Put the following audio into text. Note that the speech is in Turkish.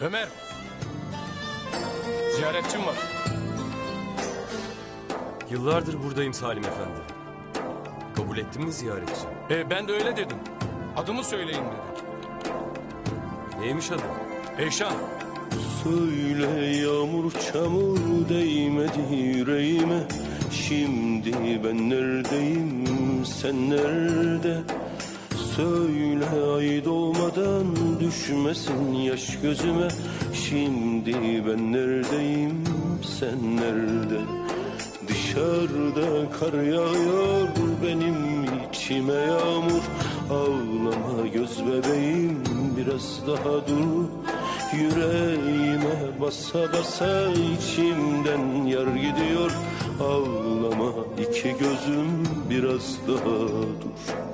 Ömer. Ziyaretçim var. Yıllardır buradayım Salim Efendi. Kabul ettin mi ziyaretçi? E, ben de öyle dedim. Adımı söyleyin dedi. Neymiş adı? Eyşan. Söyle yağmur çamur değmedi yüreğime Şimdi ben neredeyim sen nerede Söyle ay doğmadan düşmesin yaş gözüme. Şimdi ben neredeyim sen nerede? Dışarıda kar yağıyor benim içime yağmur. Ağlama göz bebeğim biraz daha dur. Yüreğime basa basa içimden yar gidiyor. Ağlama iki gözüm biraz daha dur